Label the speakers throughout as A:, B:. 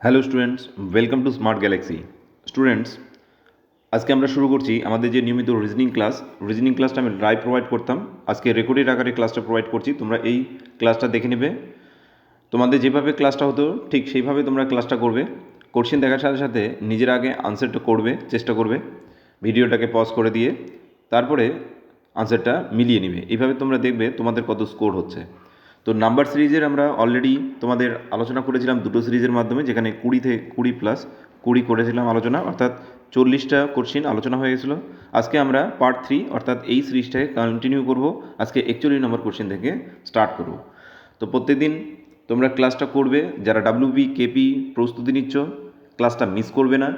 A: Hello students welcome to Smart Galaxy students আজকে আমরা শুরু করছি আমাদের যে নিয়মিত রিজনিং ক্লাস রিজনিং ক্লাসটা আমি লাইভ প্রোভাইড করতাম। আজকে রেকর্ডেড আকারে ক্লাসটা প্রোভাইড করছি। তোমরা এই ক্লাসটা দেখে নেবে। তোমাদের যেভাবে ক্লাসটা হতো, ঠিক সেইভাবে তোমরা ক্লাসটা করবে। কোশ্চেন দেখার সাথে সাথে নিজের আগে আনসারটা করবে, চেষ্টা করবে। ভিডিওটাকে পজ করে দিয়ে, তারপরে আনসারটা মিলিয়ে নিবে। এইভাবে তোমরা দেখবে তোমাদের কত স্কোর হচ্ছে। তো নাম্বার সিরিজের আমরা অলরেডি তোমাদের আলোচনা করেছিলাম দুটো সিরিজের মাধ্যমে, যেখানে কুড়ি থেকে কুড়ি প্লাস কুড়ি করেছিলাম আলোচনা, অর্থাৎ চল্লিশটা কোশ্চিন আলোচনা হয়ে গেছিল। আজকে আমরা পার্ট থ্রি অর্থাৎ এই সিরিজটাকে কন্টিনিউ করব। আজকে একচল্লিশ নম্বর কোশ্চেন থেকে স্টার্ট করব। তো প্রত্যেকদিন তোমরা ক্লাসটা করবে, যারা ডাব্লিউবি কেপি প্রস্তুতি নিচ্ছ ক্লাসটা মিস করবে না।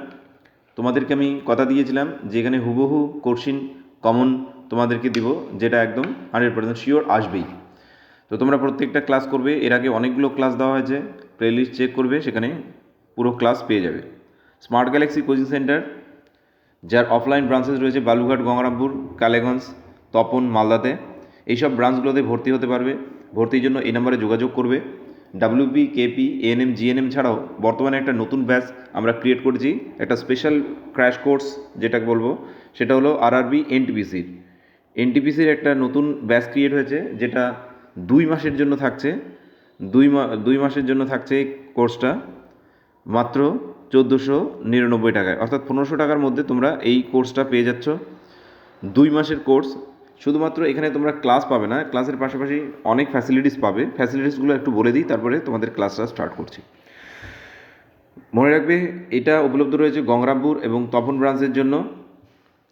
A: তোমাদেরকে আমি কথা দিয়েছিলাম যে এখানে হুবহু কোশ্চিন কমন তোমাদেরকে দিব, যেটা একদম হান্ড্রেড পার্সেন্ট শিওর আসবেই। তো তোমরা প্রত্যেকটা ক্লাস করবে, এর আগে অনেকগুলো ক্লাস দেওয়া হয়েছে প্লেলিস্ট চেক করবে, সেখানে পুরো ক্লাস পেয়ে যাবে। স্মার্ট গ্যালাক্সি কোচিং সেন্টার যার অফলাইন ব্রাঞ্চেস রয়েছে বালুঘাট গঙ্গারামপুর, কালেগঞ্জ, তপন, মালদাতে, এইসব ব্রাঞ্চগুলোতে ভর্তি হতে পারবে। ভর্তির জন্য এই নাম্বারে যোগাযোগ করবে। ডাব্লিউপি কেপি এএনএম জিএনএম ছাড়াও বর্তমানে একটা নতুন ব্যাচ আমরা ক্রিয়েট করেছি, একটা স্পেশাল ক্র্যাশ কোর্স যেটা বলব, সেটা হলো আরআরবি এনটিপিসির এনটিপিসির একটা নতুন ব্যাচ ক্রিয়েট হয়েছে, যেটা দুই মাসের জন্য থাকছে, দুই মা, দুই মাসের জন্য থাকছে এই কোর্সটা মাত্র চোদ্দোশো নিরানব্বই টাকায়। অর্থাৎ পনেরোশো টাকার মধ্যে তোমরা এই কোর্সটা পেয়ে যাচ্ছ। দুই মাসের কোর্স, শুধুমাত্র এখানে তোমরা ক্লাস পাবে না, ক্লাসের পাশাপাশি অনেক ফ্যাসিলিটিস পাবে। ফ্যাসিলিটিসগুলো একটু বলে দিই, তারপরে তোমাদের ক্লাসটা স্টার্ট করছি। মনে রাখবে, এটা উপলব্ধ রয়েছে গঙ্গরামপুর এবং তপন ব্রাঞ্চের জন্য।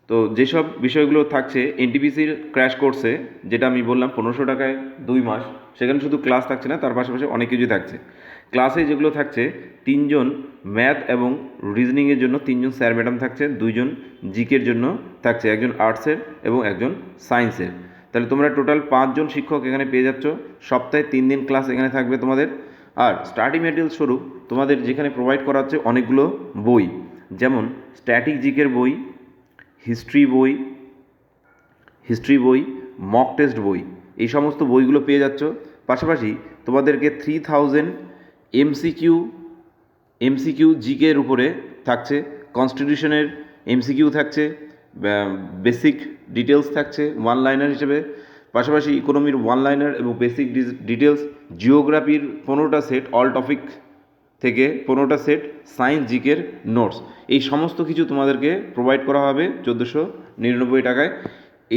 A: তো যেসব বিষয়গুলো থাকছে এনটিপিসির ক্র্যাশ কোর্সে যেটা আমি বললাম পনেরোশো টাকায় দুই মাস, সেখানে শুধু ক্লাস থাকছে না, তার পাশাপাশি অনেক কিছুই থাকছে। ক্লাসে যেগুলো থাকছে, তিনজন ম্যাথ এবং রিজনিংয়ের জন্য তিনজন স্যার ম্যাডাম থাকছে, দুইজন জিকের জন্য থাকছে, একজন আর্টসের এবং একজন সায়েন্সের তাহলে তোমরা টোটাল পাঁচজন শিক্ষক এখানে পেয়ে যাচ্ছ, সপ্তাহে তিন দিন ক্লাস এখানে থাকবে তোমাদের। আর স্টাডি মেটেরিয়াল স্বরূপ তোমাদের যেখানে প্রোভাইড করা হচ্ছে অনেকগুলো বই, যেমন স্ট্যাটিক জিকের বই হিস্ট্রি বই হিস্ট্রি বই মক টেস্ট বই, এই সমস্ত বইগুলো পেয়ে যাচ্ছ। পাশাপাশি তোমাদেরকে থ্রি থাউজেন্ড এমসিকিউ এমসিকিউ জিকের উপরে থাকছে কনস্টিটিউশনের এমসিকিউ থাকছে বেসিক ডিটেলস থাকছে ওয়ান লাইনার হিসেবে। পাশাপাশি ইকোনমির ওয়ান লাইনার এবং বেসিক ডিটেলস জিওগ্রাফির পনেরোটা সেট অল টপিক থেকে পনেরোটা সেট সায়েন্স জিকের, নোটস। এই সমস্ত কিছু তোমাদেরকে প্রোভাইড করা হবে চোদ্দোশো নিরানব্বই টাকায়।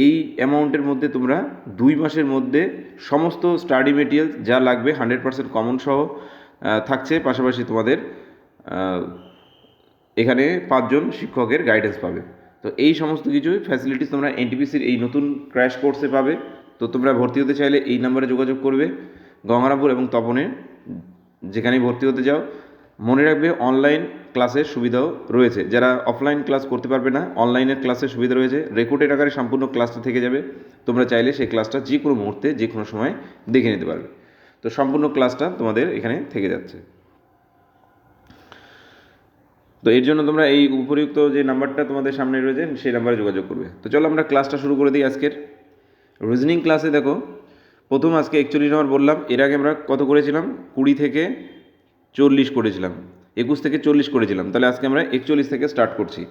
A: এই অ্যামাউন্টের মধ্যে তোমরা দুই মাসের মধ্যে সমস্ত স্টাডি মেটেরিয়ালস যা লাগবে হান্ড্রেড পার্সেন্ট কমন সহ থাকছে। পাশাপাশি তোমাদের এখানে পাঁচজন শিক্ষকের গাইডেন্স পাবে। তো এই সমস্ত কিছু ফ্যাসিলিটিস তোমরা এনটিপিসির এই নতুন ক্র্যাশ কোর্সে পাবে। তো তোমরা ভর্তি হতে চাইলে এই নাম্বারে যোগাযোগ করবে। গঙ্গারামপুর এবং তপনে যেখানে ভর্তি হতে যাও, মনে রাখবে অনলাইন ক্লাসের সুবিধাও রয়েছে। যারা অফলাইন ক্লাস করতে পারবে না অনলাইনের ক্লাসের সুবিধা রয়েছে। রেকর্ডের আকারে সম্পূর্ণ ক্লাসটা থেকে যাবে। তোমরা চাইলে সেই ক্লাসটা যে কোনো মুহূর্তে, যে কোনো সময় দেখে নিতে পারবে। তো সম্পূর্ণ ক্লাসটা তোমাদের এখানে থেকে যাচ্ছে। তো এর জন্য তোমরা এই উপযুক্ত যে নাম্বারটা তোমাদের সামনে রয়েছে, সেই নাম্বারে যোগাযোগ করবে। তো চলো আমরা ক্লাসটা শুরু করে দিই আজকের। রিজনিং ক্লাসে দেখো প্রথম আজকে একচল্লিশ নম্বর বললাম, এর আগে আমরা কত করেছিলাম? কুড়ি থেকে চল্লিশ করেছিলাম। একুশ থেকে চল্লিশ করেছিলাম। তাহলে আজকে আমরা একচল্লিশ থেকে স্টার্ট করছি।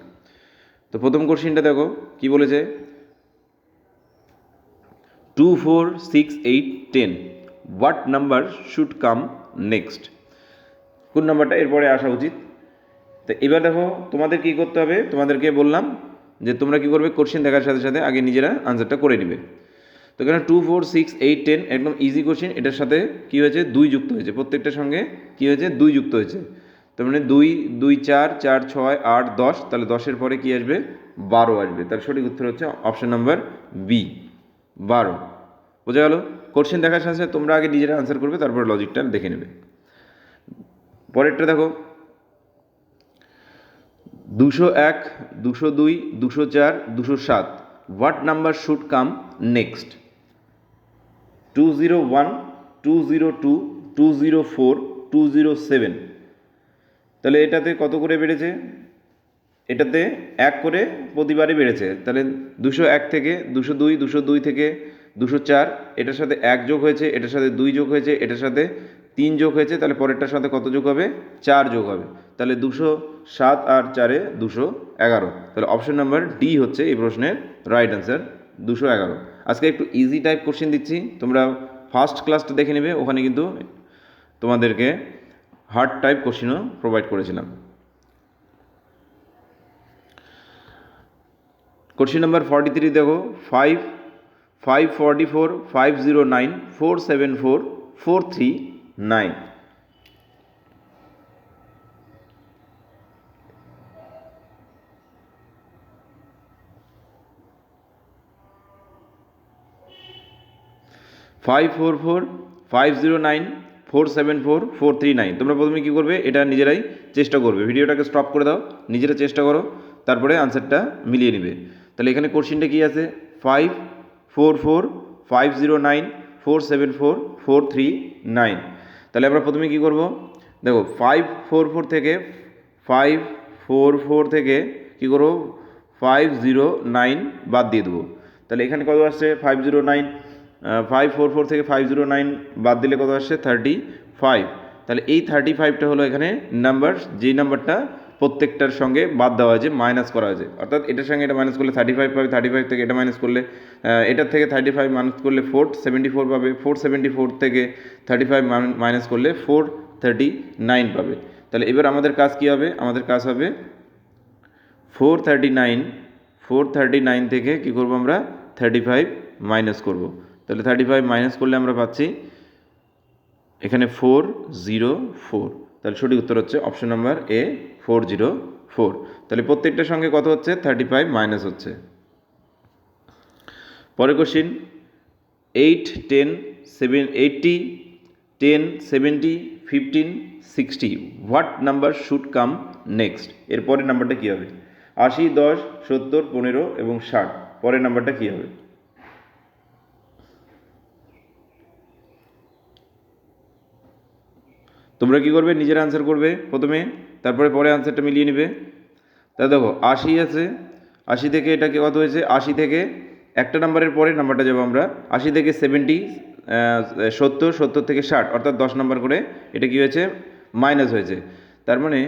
A: তো প্রথম কোশ্চিনটা দেখো, কি বলেছে? Two four six eight ten what number should come next কোন নাম্বারটা এরপরে আসা উচিত। তো এবার দেখো, তোমাদের কি করতে হবে? তোমাদেরকে বললাম যে তোমরা কি করবে? কোশ্চেন দেখার সাথে সাথে আগে নিজেরা আনসারটা করে নিবে। তো এখানে two four six eight ten একদম ইজি কোশ্চেন এটার সাথে কী হয়েছে? দুই যুক্ত হয়েছে। প্রত্যেকটার সঙ্গে কী হয়েছে? দুই যুক্ত হয়েছে। তার মানে দুই দুই, চার চার, ছয়, আট, দশ, তাহলে দশের পরে কী আসবে? বারো আসবে। তার সঠিক উত্তর হচ্ছে অপশান নাম্বার বি বারো। বোঝা গেল? কোশ্চেন দেখার সাথে সাথে তোমরা আগে নিজেরা আনসার করবে, তারপরে লজিকটা দেখে নেবে। পরেরটা দেখো। দুশো এক, দুশো দুই, দুশো চার, দুশো সাত। What number should come next two zero one two zero two two zero four two zero seven তাহলে এটাতে কত করে বেড়েছে? এটাতে এক করে প্রতিবারই বেড়েছে। তাহলে দুশো এক থেকে দুশো দুই দুশো দুই থেকে দুশো চার, এটার সাথে এক যোগ হয়েছে, এটার সাথে দুই যোগ হয়েছে, এটার সাথে তিন যোগ হয়েছে, তাহলে পরেরটার সাথে কত যোগ হবে? চার যোগ হবে। তাহলে দুশো সাত আর চারে দুশো এগারো। তাহলে অপশন নাম্বার ডি হচ্ছে এই প্রশ্নের রাইট অ্যান্সার দুশো এগারো। আজকে একটু ইজি টাইপ কোশ্চেন দিচ্ছি। তোমরা ফার্স্ট ক্লাসটা দেখে নেবে, ওখানে কিন্তু তোমাদেরকে হার্ড টাইপ কোশ্চেনও প্রোভাইড করেছিলাম। কোশ্চেন নাম্বার ফর্টি থ্রি দেখো five five forty four five zero nine four seven four four three nine five four four five zero nine four seven four four three nine তোমরা প্রথমে কী করবে? এটা নিজেরাই চেষ্টা করবে। ভিডিওটাকে স্টপ করে দাও। নিজেরা চেষ্টা করো। তারপরে আনসারটা মিলিয়ে নেবে। তাহলে এখানে কোশ্চিনটা কী আছে? Five four four five zero nine four seven four four three nine তাহলে আমরা প্রথমে কী করব? দেখো ফাইভ ফোর ফোর থেকে ফাইভ ফোর ফোর থেকে কী করব? ফাইভ জিরো নাইন বাদ দিয়ে দেবো। তাহলে এখানে কত আসছে? Five zero nine five four four থেকে ফাইভ জিরো নাইন বাদ দিলে কত আসছে থার্টি ফাইভ তাহলে এই থার্টি ফাইভটা হলো এখানে নাম্বার যেই নাম্বারটা প্রত্যেকটার সঙ্গে বাদ দেওয়া হয়েছে মাইনাস করা হয়েছে। অর্থাৎ এটার সঙ্গে এটা মাইনাস করলে থার্টি ফাইভ পাবে থার্টি ফাইভ থেকে এটা মাইনাস করলে এটার থেকে থার্টি ফাইভ মাইনাস করলে ফোর সেভেন্টি ফোর পাবে ফোর সেভেন্টি ফোর থেকে থার্টি ফাইভ মাইনাস করলে ফোর থার্টি নাইন পাবে। তাহলে এবার আমাদের কাজ কী হবে? আমাদের কাজ হবে four thirty nine four thirty nine থেকে কী করব আমরা? থার্টি ফাইভ মাইনাস করব। তাহলে থার্টি ফাইভ মাইনাস করলে আমরা পাচ্ছি এখানে ফোর জিরো ফোর তাহলে সঠিক উত্তর হচ্ছে option number A four zero four তাহলে প্রত্যেকটার সঙ্গে কত হচ্ছে? থার্টি ফাইভ মাইনাস হচ্ছে। পরে question eight ten seven eighty ten seventy fifteen sixty what number should come next এর পরের নাম্বারটা কী হবে? আশি, দশ, সত্তর, পনেরো এবং ষাট। পরের নাম্বারটা কী হবে? তোমরা কি করবে? নিজের আনসার করবে প্রথমে, তারপরে পরে আনসারটা মিলিয়ে নেবে। তা দেখো, আশি আছে। আশি থেকে এটা কি কত হয়েছে? আশি থেকে একটা নাম্বারের পরে নাম্বারটা যাব আমরা। আশি থেকে সেভেন্টি সত্তর সত্তর থেকে ষাট, অর্থাৎ দশ নাম্বার করে এটা কি হয়েছে? মাইনাস হয়েছে। তার মানে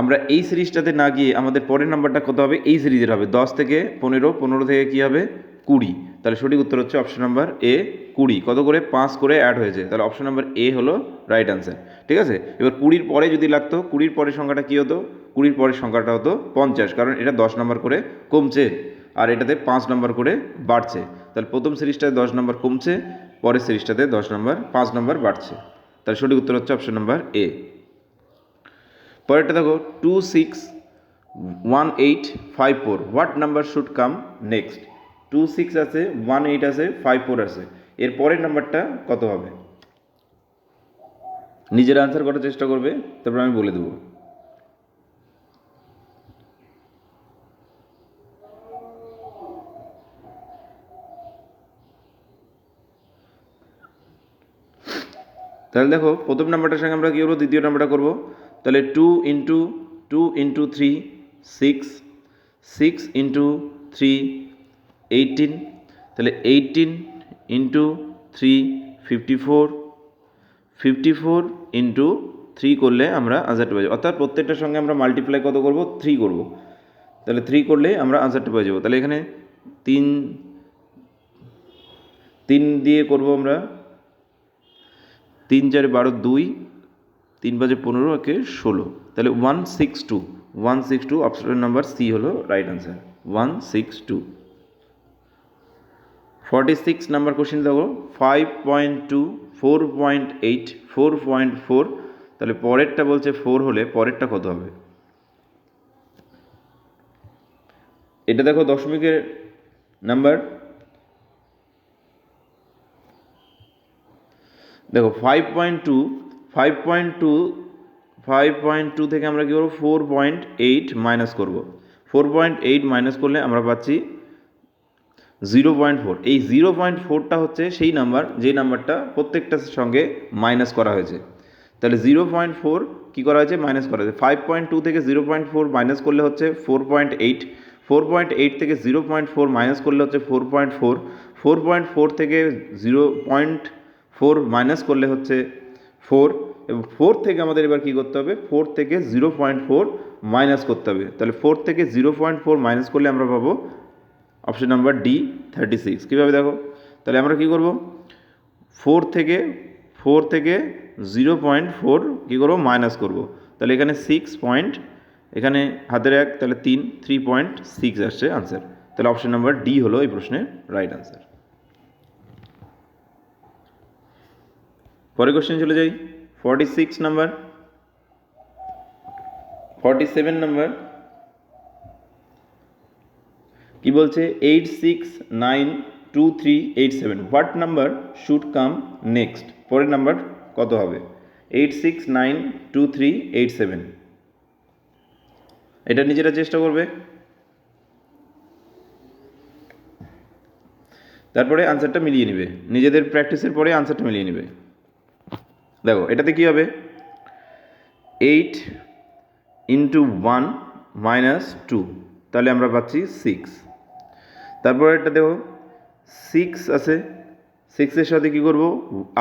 A: আমরা এই সিরিজটাতে না গিয়ে আমাদের পরের নাম্বারটা কত হবে? এই সিরিজের হবে। দশ থেকে পনেরো পনেরো থেকে কী হবে? কুড়ি। তাহলে সঠিক উত্তর হচ্ছে অপশন নাম্বার এ কুড়ি। কত করে? পাঁচ করে অ্যাড হয়েছে। তাহলে অপশন নাম্বার এ হলো রাইট অ্যান্সার ঠিক আছে? এবার কুড়ির পরে যদি লাগতো, কুড়ির পরের সংখ্যাটা কী হতো? কুড়ির পরের সংখ্যাটা হতো পঞ্চাশ, কারণ এটা দশ নম্বর করে কমছে, আর এটাতে পাঁচ নম্বর করে বাড়ছে। তাহলে প্রথম সিরিজটায় দশ নম্বর কমছে, পরের সিরিজটাতে দশ নম্বর পাঁচ নম্বর বাড়ছে। তাহলে সঠিক উত্তর হচ্ছে অপশন নাম্বার এ পরেরটা দেখো two six one eight five four what number should come next two six আছে ওয়ান এইট আছে ফাইভ ফোর আছে। এর পরের নাম্বারটা কত হবে? নিজের আনসার করার চেষ্টা করবে, তারপর আমি বলে দেবো। তাহলে দেখো, প্রথম নাম্বারটার সঙ্গে আমরা কী করব? দ্বিতীয় নাম্বারটা করব। তাহলে two into two into three six six into three eighteen তাহলে eighteen into three fifty four fifty four into three করলে আমরা আনসারটা পেয়ে যাব। অর্থাৎ প্রত্যেকটার সঙ্গে আমরা মাল্টিপ্লাই কত করব? থ্রি করব। তাহলে থ্রি করলে আমরা আনসারটা পেয়ে যাব। তাহলে এখানে তিন তিন দিয়ে করব আমরা তিন চারে বারো দুই, তিন পাঁচে পনেরো একে ষোলো। তাহলে one six two one six two option number C হলো right answer one six two forty six number question দেখো five point two four point eight four point four তাহলে পরেরটা বলছে ফোর হলে পরেরটা কত হবে? এটা দেখো দশমিকের নাম্বার দেখো five point two five point two five point two থেকে আমরা কী করব? ফোর পয়েন্ট এইট মাইনাস করব। ফোর পয়েন্ট এইট মাইনাস করলে আমরা পাচ্ছি জিরো পয়েন্ট ফোর। এই জিরো পয়েন্ট ফোরটা হচ্ছে সেই নাম্বার যেই নাম্বারটা প্রত্যেকটার সঙ্গে মাইনাস করা হয়েছে। তাহলে জিরো পয়েন্ট ফোর কী করা হয়েছে? মাইনাস করা হয়েছে। ফাইভ পয়েন্ট টু থেকে জিরো পয়েন্ট ফোর মাইনাস করলে হচ্ছে four point eight. Four point eight থেকে জিরো পয়েন্ট ফোর মাইনাস করলে হচ্ছে four point four. Four point four থেকে জিরো পয়েন্ট ফোর মাইনাস করলে হচ্ছে ফোর। এবং ফোর থেকে আমাদের এবার কী করতে হবে? ফোর থেকে জিরো পয়েন্ট ফোর মাইনাস করতে হবে। তাহলে ফোর থেকে জিরো পয়েন্ট ফোর মাইনাস করলে আমরা পাবো option number D thirty six. কীভাবে দেখো? তাহলে আমরা কী করব? ফোর থেকে ফোর থেকে জিরো পয়েন্ট ফোর কী করব? মাইনাস করব। তাহলে এখানে সিক্স পয়েন্ট, এখানে হাতের এক, তাহলে তিন, থ্রি পয়েন্ট সিক্স আসছে আনসার তাহলে অপশন নাম্বার ডি হলো এই প্রশ্নের রাইট আনসার পরের কোশ্চেন চলে যাই। Forty six number forty seven number কি বলছে? Eight six nine two three eight seven what number should come next পরের নাম্বার কত হবে? Eight six nine two three eight seven এটা নিজেরা চেষ্টা করবে। তারপরে আনসারটা মিলিয়ে নেবে। নিজেদের প্র্যাকটিসের পরে আনসারটা মিলিয়ে নেবে। দেখো, এটাতে কী হবে? Eight into one minus two তাহলে আমরা পাচ্ছি সিক্স তারপরে একটা দেখো সিক্স আছে সিক্সের সাথে কী করব?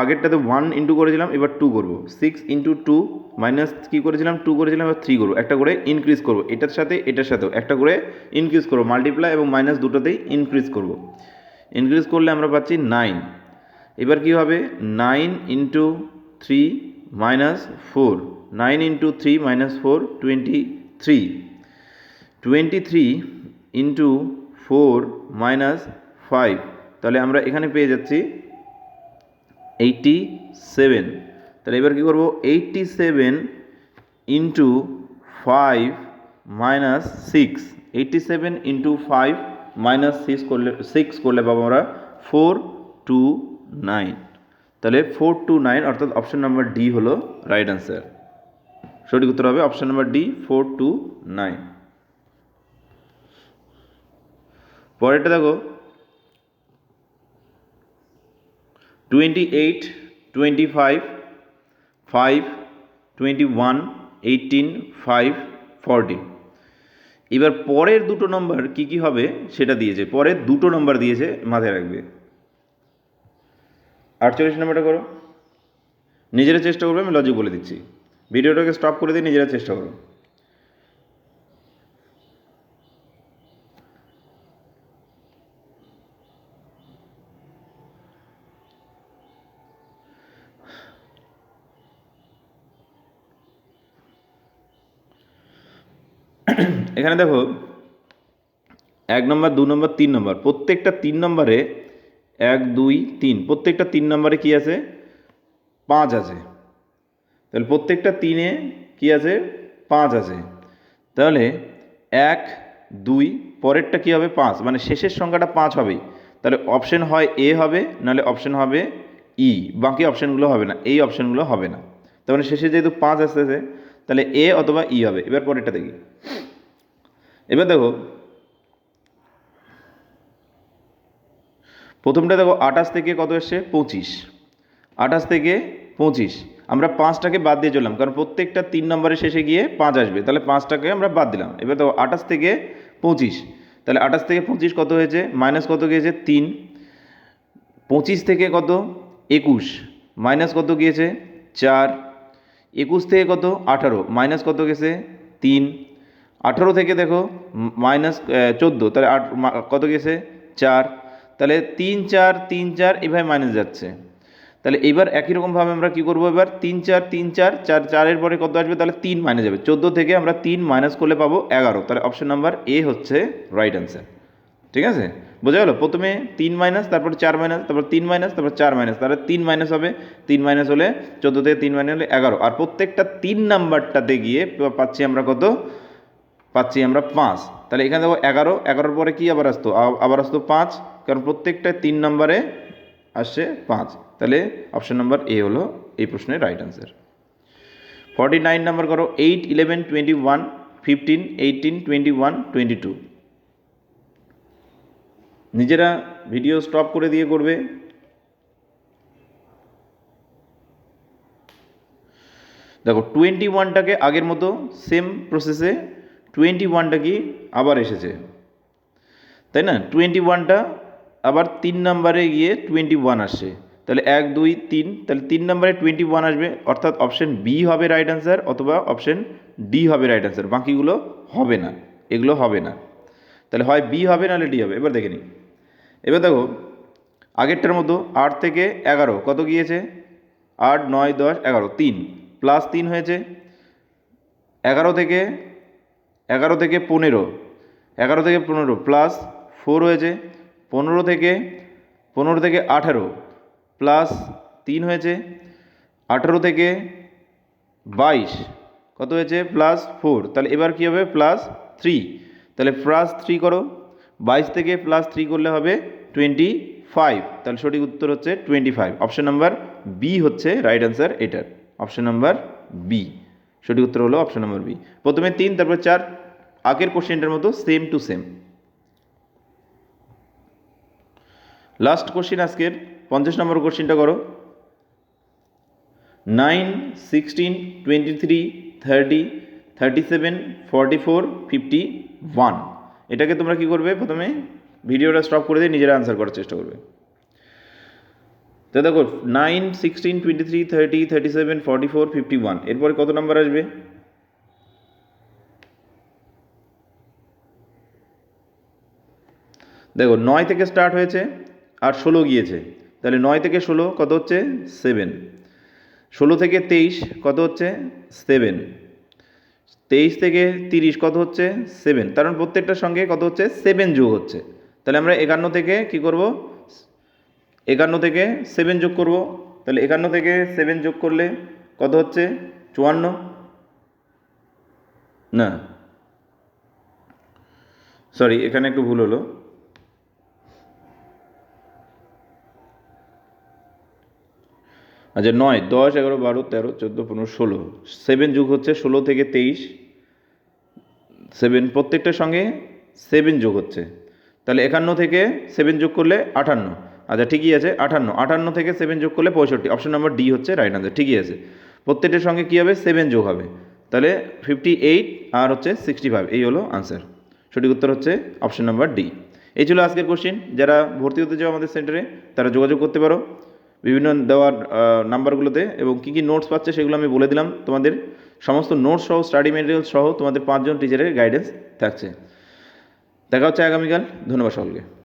A: আগেরটাতে ওয়ান ইন্টু করেছিলাম, এবার টু করব। সিক্স ইন্টু টু মাইনাস কী করেছিলাম? টু করেছিলাম, এবার থ্রি করব। একটা করে ইনক্রিজ করব। এটার সাথে, এটার সাথেও। একটা করে ইনক্রিজ করব। মাল্টিপ্লাই এবং মাইনাস দুটোতেই ইনক্রিজ করব। ইনক্রিজ করলে আমরা পাচ্ছি নাইন এবার কী হবে? Nine into three minus four nine into three minus four twenty three twenty three into four minus five. তাহলে আমরা এখানে পেয়ে যাচ্ছি এইটটি সেভেন। তাহলে এবার কী করব? Eighty seven into five minus six. Eighty seven into five minus six করলে সিক্স করলে পাবো আমরা ফোর টু নাইন। তাহলে ফোর টু নাইন অর্থাৎ অপশন নাম্বার ডি হলো রাইট অ্যান্সার। সঠিক উত্তর হবে option number D, four two nine. পরেরটা দেখো। Twenty eight twenty five five twenty one eighteen five fourteen এবার পরের দুটো নম্বর কি কি হবে সেটা দিয়েছে। পরের দুটো নম্বর দিয়েছে, মাথায় রাখবে। আটচল্লিশ নম্বরটা করো। নিজেরা চেষ্টা করবে, আমি লজিক বলে দিচ্ছি। ভিডিওটাকে স্টপ করে দিয়ে নিজেরা চেষ্টা করো। এখানে দেখো, এক নম্বর, দু নম্বর, তিন নম্বর। প্রত্যেকটা তিন নম্বরে এক, দুই, তিন। প্রত্যেকটা তিন নম্বরে কি আছে? পাঁচ আছে। তাহলে প্রত্যেকটা তিনে কি আছে? পাঁচ আছে। তাহলে এক, দুই, পরেরটা কি হবে? পাঁচ। মানে শেষের সংখ্যাটা পাঁচ হবেই। তাহলে অপশন হয় এ হবে, নাহলে অপশন হবে ই। বাকি অপশনগুলো হবে না। এই অপশনগুলো হবে না। তার মানে শেষে যেহেতু পাঁচ আসতেছে, তাহলে এ অথবা ই হবে। এবার পরেরটা দেখি। এবার দেখো, প্রথমটা দেখো, আঠাশ থেকে কত এসছে? পঁচিশ। আঠাশ থেকে পঁচিশ। আমরা পাঁচটাকে বাদ দিয়ে চললাম, কারণ প্রত্যেকটা তিন নম্বরের শেষে গিয়ে পাঁচ আসবে, তাহলে পাঁচটাকে আমরা বাদ দিলাম। এবার দেখো, আঠাশ থেকে পঁচিশ। তাহলে আঠাশ থেকে পঁচিশ কত হয়েছে? মাইনাস কত গিয়েছে? তিন। পঁচিশ থেকে কত? একুশ। মাইনাস কত গিয়েছে? চার। একুশ থেকে কত? আঠারো। মাইনাস কত গেছে? তিন। আঠারো থেকে দেখো মাইনাস চোদ্দ, তাহলে আট কত গেছে চার। তাহলে তিন, চার তিন, চার, এভাবে মাইনাস যাচ্ছে। তাহলে এবার একই রকমভাবে আমরা কী করব এবার? তিন, চার তিন, চার চার, চারের পরে কত আসবে? তাহলে তিন মাইনাস যাবে। চোদ্দ থেকে আমরা তিন মাইনাস করলে পাবো এগারো। তাহলে অপশন নাম্বার এ হচ্ছে রাইট অ্যান্সার ঠিক আছে? বোঝা গেল? প্রথমে তিন মাইনাস তারপর চার মাইনাস তারপর তিন মাইনাস তারপর চার মাইনাস তাহলে তিন মাইনাস হবে। তিন মাইনাস হলে চোদ্দ থেকে তিন মাইনাস হলে এগারো। আর প্রত্যেকটা তিন নাম্বারটাতে গিয়ে পাচ্ছি আমরা কত? পাচ্ছি আমরা পাঁচ। তাহলে এখানে দেখো এগারো, এগারোর পরে কি আবার আসতো? আবার আসতো পাঁচ, কারণ প্রত্যেকটা তিন নম্বরে আসছে পাঁচ। তাহলে অপশান নাম্বার এ হলো এই প্রশ্নের right answer forty nine number করো eight eleven twenty one fifteen eighteen twenty one twenty two নিজেরা ভিডিও স্টপ করে দিয়ে করবে। দেখো টোয়েন্টি ওয়ানটাকে আগের মতো সেম প্রসেসে টোয়েন্টি ওয়ানটা কি আবার এসেছে। তাই না? টোয়েন্টি ওয়ানটা আবার তিন নাম্বারে গিয়ে টোয়েন্টি ওয়ান আসছে। তাহলে এক, দুই, তিন, তাহলে তিন নম্বরে টোয়েন্টি ওয়ান আসবে, অর্থাৎ অপশন বি হবে রাইট অ্যান্সার অথবা অপশন ডি হবে রাইট অ্যান্সার বাকিগুলো হবে না, এগুলো হবে না। তাহলে হয় বি হবে নাহলে ডি হবে, এবার দেখে নিই। এবার দেখো, আগেরটার মতো আট থেকে এগারো, কত গিয়েছে? আট, নয়, দশ, এগারো, তিন প্লাস তিন হয়েছে। এগারো থেকে এগারো থেকে পনেরো, এগারো থেকে পনেরো প্লাস ফোর হয়েছে, পনেরো থেকে পনেরো থেকে আঠারো প্লাস তিন হয়েছে, আঠারো থেকে বাইশ, কত হয়েছে? প্লাস ফোর তাহলে এবার কী হবে? প্লাস থ্রি তাহলে প্লাস থ্রি করো, বাইশ থেকে প্লাস থ্রি করলে হবে টোয়েন্টি ফাইভ তাহলে সঠিক উত্তর হচ্ছে twenty five option number B হচ্ছে রাইট অ্যান্সার এটার অপশন নাম্বার বি সঠিক উত্তর হলো অপশন নম্বর বি প্রথমে তিন, তারপর চার, আগের কোশ্চেনটার মতো same to same last question আজকের, পঞ্চাশ নম্বর কোশ্চেনটা করো। Nine sixteen twenty three thirty thirty seven forty four fifty one এটাকে তোমরা কী করবে? প্রথমে ভিডিওটা স্টপ করে দিয়ে নিজেরা আনসার করার চেষ্টা করবে। তো দেখো nine sixteen twenty three thirty thirty seven forty four fifty one এরপরে কত নাম্বার আসবে? দেখো, নয় থেকে স্টার্ট হয়েছে আর ষোলো গিয়েছে। তাহলে নয় থেকে ষোলো কত হচ্ছে? সেভেন ষোলো থেকে তেইশ কত হচ্ছে? সেভেন তেইশ থেকে তিরিশ কত হচ্ছে? সেভেন কারণ প্রত্যেকটার সঙ্গে কত হচ্ছে? সেভেন যোগ হচ্ছে। তাহলে আমরা একান্ন থেকে কি করব? একান্ন থেকে সেভেন যোগ করব। তাহলে একান্ন থেকে সেভেন যোগ করলে কত হচ্ছে? চুয়ান্ন। না। সরি এখানে একটু ভুল হলো। আচ্ছা নয়, দশ, এগারো, বারো, তেরো, চোদ্দ, পনেরো, ষোলো। সেভেন যুগ হচ্ছে ষোলো থেকে তেইশ। সেভেন প্রত্যেকটার সঙ্গে সেভেন যোগ হচ্ছে। তাহলে একান্ন থেকে সেভেন যোগ করলে আটান্ন। আচ্ছা ঠিকই আছে আটান্ন আটান্ন থেকে সেভেন যোগ করলে পঁয়ষট্টি। অপশন নাম্বার ডি হচ্ছে রাইট আনসার ঠিকই আছে। প্রত্যেকটার সঙ্গে কী হবে? সেভেন যোগ হবে। তাহলে ফিফটি এইট আর হচ্ছে সিক্সটি ফাইভ এই হলো আনসার সঠিক উত্তর হচ্ছে অপশন নাম্বার ডি এই ছিল আজকের কোশ্চেন যারা ভর্তি হতে চাও আমাদের সেন্টারে তারা যোগাযোগ করতে পারো। বিভিন্ন দেওয়ার নাম্বারগুলোতে এবং কী কী নোটস পাচ্ছে সেগুলো আমি বলে দিলাম তোমাদের। সমস্ত নোটস সহ স্টাডি মেটেরিয়াল সহ তোমাদের পাঁচজন টিচারের গাইডেন্স থাকছে। দেখা হচ্ছে আগামীকাল। ধন্যবাদ সকলকে।